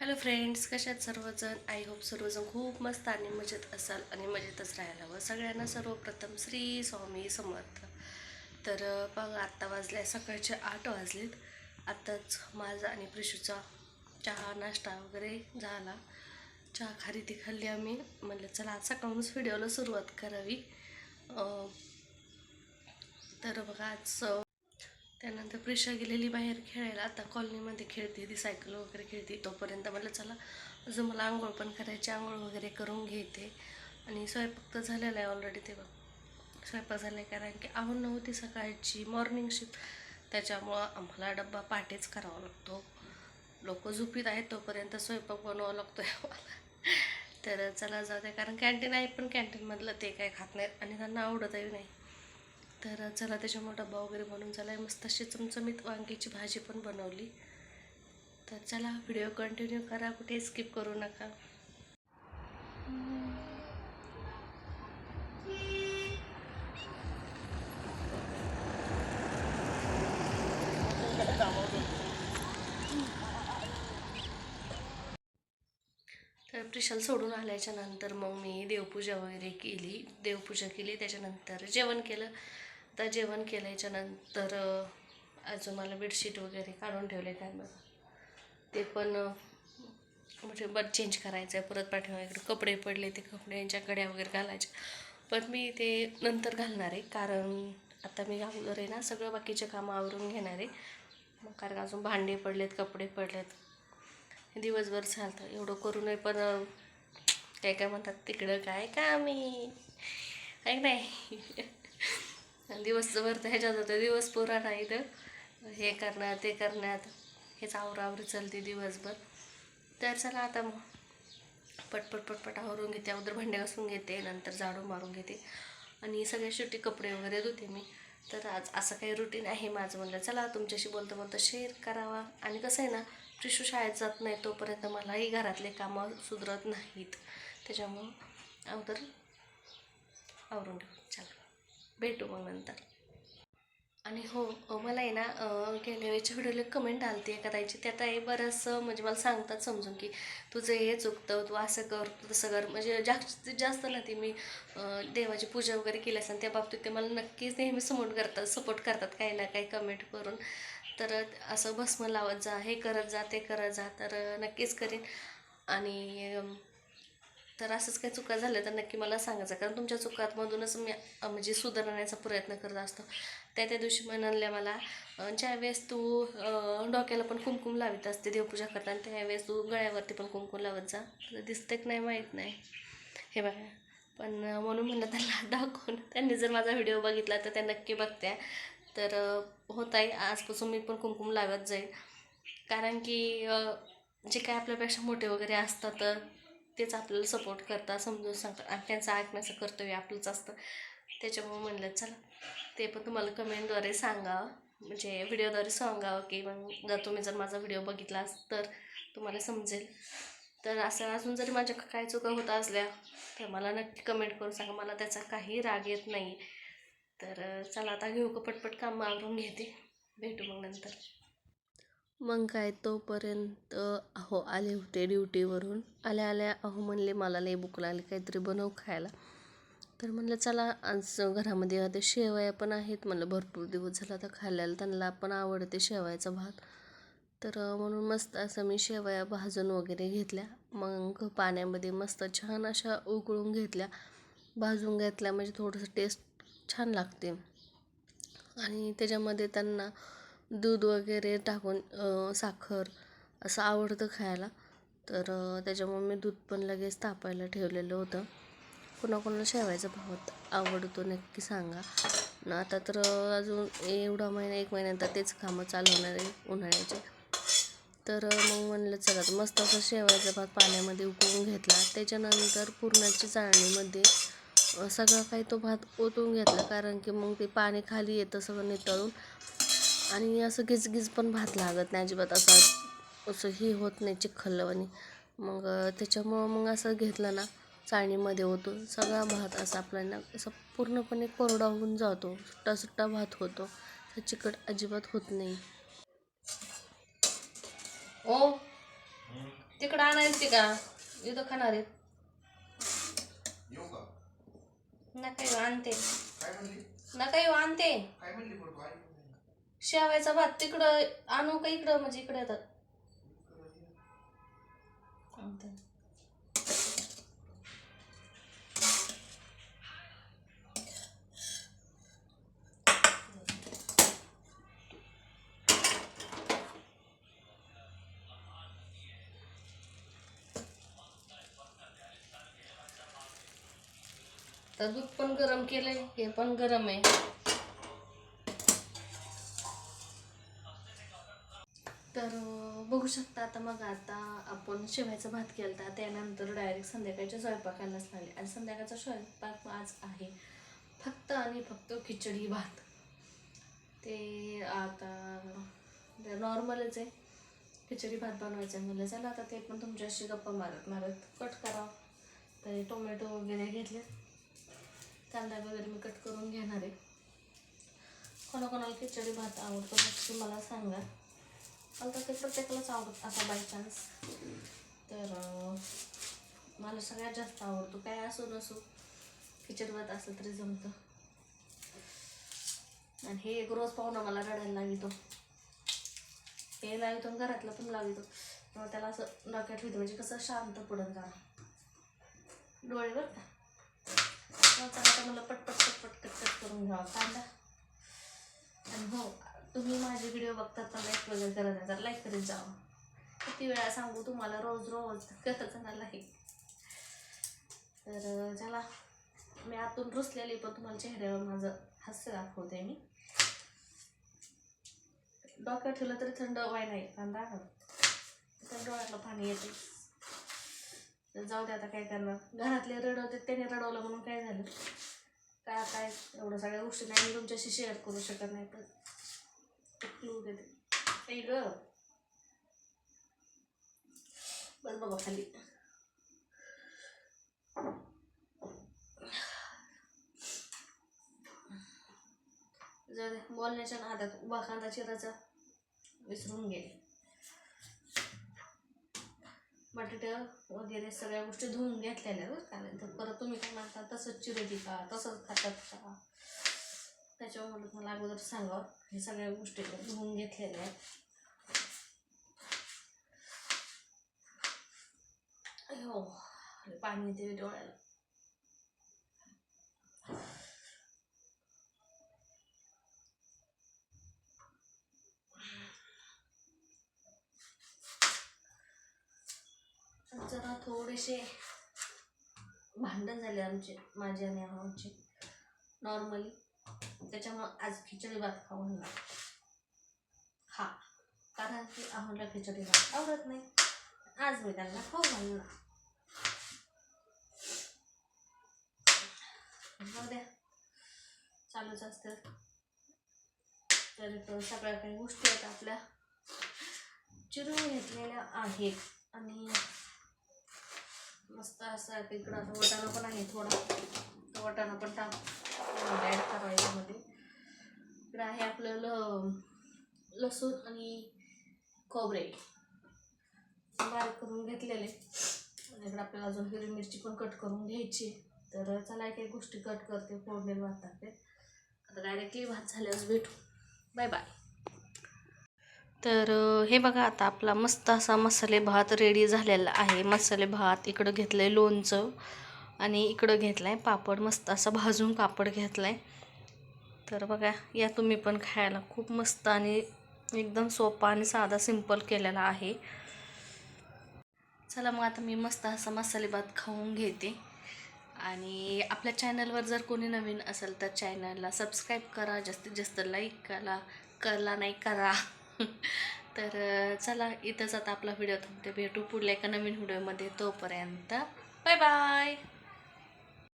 Hello friends कशात सर्वजण? I hope सर्वजण खूप मस्त आणि मजेत असाल आणि मजेतच राहायला हवं. सगळ्यांना सर्वप्रथम श्री स्वामी समर्थ. तर बघा आत्ता वाजल्या सकाळचे आठ वाजलेत. आत्ताच माझा आणि प्रिशूचा चहा नाश्ता वगैरे झाला. चहा खरेदी खाल्ली आम्ही. म्हणलं चला आज सकाळूनच व्हिडिओला सुरुवात करावी. तर बघा आज त्यानंतर प्रिशा गेलेली बाहेर खेळायला. आता कॉलनीमध्ये खेळते ती सायकल वगैरे खेळते. तोपर्यंत म्हटलं चला अजून मला आंघोळ पण करायची आंघोळ वगैरे करून घेते. आणि स्वयंपाक तर झालेला आहे ऑलरेडी तेव्हा. स्वयंपाक झाला आहे कारण की आहून नव्हती सकाळची. मॉर्निंग शिफ्ट त्याच्यामुळं आम्हाला डब्बा पहाटेच करावा लागतो. लोक झोपीत आहेत तोपर्यंत स्वयंपाक बनवावा लागतो आम्हाला. तर चला जाऊ कारण कॅन्टीन आहे पण कॅन्टीनमधलं ते काय खात नाहीत आणि त्यांना आवडतही नाही. तर चला त्याच्यामुळे डब्बा वगैरे बनवून झाला आहे मस्त अशी चमचमीत वांग्याची भाजी पण बनवली. तर चला व्हिडिओ कंटिन्यू करा. कुठे स्किप करू नका. तर प्रिशल सोडून आल्याच्यानंतर मग मी देवपूजा वगैरे केली. देवपूजा केली. त्याच्यानंतर जेवण केलं. आता जेवण केल्याच्यानंतर अजून मला बेडशीट वगैरे काढून ठेवले काय बघा. ते पण म्हणजे बरं चेंज करायचं आहे परत पाठीमागे कपडे पडले ते कपड्यांच्या कड्या वगैरे घालायच्या. पण मी ते नंतर घालणार आहे. कारण आता मी अगोदर आहे ना सगळं बाकीचे कामं आवरून घेणार आहे. मग कारण अजून भांडे पडलेत कपडे पडलेत. दिवसभर चालतं. एवढं करू नये पण काय काय म्हणतात तिकडं काय का मी आहे नाही? दिवसभर तर ह्याच्यात होतं दिवस पुरा नाही तर हे करण्यात ते करण्यात. हेच आवरावर चलते दिवसभर. तर चला आता मग. पटपट पटपट आवरून घेते. अगोदर भांडे घासून घेते नंतर झाडू मारून घेते. आणि सगळ्या शेवटी कपडे वगैरे धुते मी. तर आज असं काही रुटीन आहे माझं म्हणलं चला तुमच्याशी बोलता बोलता शेअर करावा. आणि कसं आहे ना प्रिशू शाळेत जात नाही तोपर्यंत मलाही घरातले कामं सुधरत नाहीत. त्याच्यामुळं अगोदर आवरून घेऊ भेटू मग नंतर. आणि हो मला आहे ना गेल्या वेळेच्या व्हिडिओला कमेंट आलती एका ताईची. त्या ताई बरंचसं म्हणजे मला सांगतात समजून की तुझं हे चुकतं तू असं कर तू तसं कर. म्हणजे जास्तीत जास्त ना ती मी देवाची पूजा वगैरे केली असेल त्या बाबतीत ते मला नक्कीच नेहमी सपोर्ट करतात सपोर्ट करतात काही ना काही कमेंट करून. तर असं भस्म लावत जा हे करत जा ते करत जा तर नक्कीच करीन. आणि तर असंच काही चुका झाल्या तर नक्की मला सांगायचं. कारण तुमच्या चुकांमधूनच मी म्हणजे सुधारण्याचा प्रयत्न करत असतो. त्या त्या दिवशी म्हणाल्या मला ज्यावेळेस तू डोक्याला पण कुमकुम लावित असते देवपूजा करताना त्यावेळेस तू गळ्यावरती पण कुमकुम लावत जा. तर दिसते की नाही माहीत नाही. हे बघा. पण म्हणून म्हणलं त्यांना दाखवून. त्यांनी जर माझा व्हिडिओ बघितला तर त्या नक्की बघत्या. तर होत आहे आजपासून मी पण कुमकुम लावत जाईल कारण की जे काय आपल्यापेक्षा मोठे वगैरे असतात तेच आपल्याला सपोर्ट करतात समजून सांगतात. आणि त्यांचं ऐकण्याचं कर्तव्य आपलंच असतं. त्याच्यामुळे म्हणलं चला ते पण तुम्हाला कमेंटद्वारे सांगावं म्हणजे व्हिडिओद्वारे सांगावं की मग जर तुम्ही जर माझा व्हिडिओ बघितला तर तुम्हाला समजेल. तर असं अजून जरी माझ्या काय चुका होत असल्या तर मला नक्की कमेंट करून सांगा. मला त्याचा काही राग येत नाही. तर चला आता घेऊ का? पटपट काम आवरून घेते. भेटू मग नंतर. मग काय तोपर्यंत अहो आले होते ड्युटीवरून. आल्या आल्या अहो म्हणले मला लई भूक लागली काहीतरी बनव खायला. तर म्हणलं चला आज घरामध्ये आता शेवया पण आहेत. म्हणलं भरपूर दिवस झाला तर खाल्ल्याला त्यांना पण आवडते शेवयाचा भात. तर म्हणून मस्त असं मी शेवया भाजून वगैरे घेतल्या. मग पाण्यामध्ये मस्त छान अशा उकळून घेतल्या. भाजून घेतल्या म्हणजे थोडंसं टेस्ट छान लागते. आणि त्याच्यामध्ये त्यांना दूध वगैरे टाकून साखर असं आवडतं खायला. तर त्याच्यामुळे मी दूध पण लगेच तापायला ठेवलेलं होतं. कोणाकोणाला शेवायचा भात आवडतो नक्की सांगा. न आता तर अजून एवढा महिना एक महिन्यानंतर तेच कामं चालू होणार आहे उन्हाळ्याचे. तर मग म्हणलं चला तर मस्त असं शेवायचा भात पाण्यामध्ये उकळून घेतला. त्याच्यानंतर पुरणाची चाळणीमध्ये सगळा काही तो भात ओतून घेतला. कारण की मग ते पाणी खाली येतं सगळं नितळून. आणि असं गिजगिज पण भात लागत नाही अजिबात. असं असं हे होत नाही चिखलवानी मग त्याच्यामुळं मग असं घेतलं ना चाळणीमध्ये ओतून सगळा भात असा आपल्याला असं पूर्णपणे कोरडा होऊन जातो. सुट्टा सुट्टा भात होतो. तर चिकट अजिबात होत नाही. ओ तिकडं आणायची का? इथं खाणार आहेत. नका येऊ आणते. काय म्हणली? नका येऊ आणते. शेवायचा भात तिकडं आणू का इकडं? म्हणजे इकडे येतात. तर दूध पण गरम केलंय हे पण गरम आहे. तर बघू शकता आता मग आता आपण शेवायचा भात केला त्यानंतर डायरेक्ट संध्याकाळच्या स्वयंपाकालाच लागले आणि संध्याकाळचा स्वयंपाक आज आहे फक्त आणि फक्त खिचडी भात. ते आता नॉर्मलच आहे. खिचडी भात बनवायचं आहे मला चला आता ते पण तुमच्याशी गप्पा मारत मारत कट करावं. तर टोमॅटो वगैरे घेतले कांदा वगैरे मी कट करून घेणार आहे. कोणाकोणाला खिचडी भात आवडतो नक्की मला सांगा. मला तर ते प्रत्येकालाच आवडत असा बाय चान्स तर मला सगळ्यात जास्त आवडतो. काय असो नसो खिचडी असलं तरी जमतं. आणि हे एक रोज पाहुणा मला रडायला लावितो. हे लावितो आणि घरातलं पण लावितो. तेव्हा त्याला असं डोक्यात ठेवतो म्हणजे कसं शांत पडत जा डोळे बरं का? मला पटपट पटपट कटकट करून घ्यावा कांदा. आणि हो तुम्ही माझे व्हिडिओ बघतात तर लाईक वगैरे करत नाही तर लाईक करीत जावं. किती वेळा सांगू तुम्हाला रोज रोज करत जाणार लाईक तर झाला मी आतून रुसलेली पण तुम्हाला चेहऱ्यावर माझं हास्य दाखवते मी. डोक्यात ठेवलं तरी थंड वाय नाही कांदा तर डोळ्यातलं पाणी येते. तर जाऊ दे आता काय करणार. घरातले रडवते त्याने रडवलं म्हणून काय झालं? काय काय? एवढं सगळ्या गोष्टी नाही मी तुमच्याशी शेअर करू शकत नाही पण ग बस बाबा खाली जर बोलण्याच्या हातात उभा कांदा चिराचा विसरून गेले बटाटे वगैरे सगळ्या गोष्टी धुवून घेतलेल्या बरं का नाही तर परत तुम्ही काय म्हणता तसंच चिरती का तसंच खातात का त्याच्यामुळे मला अगोदर सांगावं हे सगळ्या गोष्टी धुवून घेतलेल्या आहेत. हो पाणी ते डोळ्याला. जरा थोडेसे भांडण झाले आमचे माझे आणि आमचे. नॉर्मली त्याच्यामुळं आज खिचडी भात खाऊ म्हणला. हा कारण की आम्हाला खिचडी भात आवडत नाही. आज मी त्यांना खाऊ घालणार. जाऊ द्या. चालूच असतं. तर सगळ्या काही गोष्टी आहेत आपल्या. चिरून घेतलेल्या आहेत. आणि मस्त असं तिकडं इकडं आता वटाणा पण आहे थोडा. तो वटाणा पण टाक. ॲड करा याच्यामध्ये इकडं आहे आपलं ल लसूण आणि खोबरे. बारीक करून घेतलेले. आणि इकडं आपल्याला अजून हिरवी मिरची पण कट करून घ्यायची तर चला एक एक गोष्टी कट करते फोडणीला भात टाकते आता डायरेक्टली भात झाल्यावर भेटू. बाय बाय तर हे बघा आता आपला मस्त असा मसाले भात रेडी झालेला आहे. मसाले भात इकडं घेतलं आहे लोणचं. आणि इकडं घेतलं आहे पापड मस्त असा भाजून पापड घेतला आहे तर बघा या तुम्ही पण खायला. खूप मस्त आणि एकदम सोपा आणि साधा सिंपल केलेला आहे. चला मग आता मी मस्त असा मसाले भात खाऊन घेते. आणि आपल्या चॅनलवर जर कोणी नवीन असेल तर चॅनलला सबस्क्राईब करा. जास्तीत जास्त लाईक करा. करला नाही करा. तर चला इथंच आता आपला व्हिडिओ थांबते. भेटू पुढल्या एका नवीन व्हिडिओमध्ये तोपर्यंत बाय बाय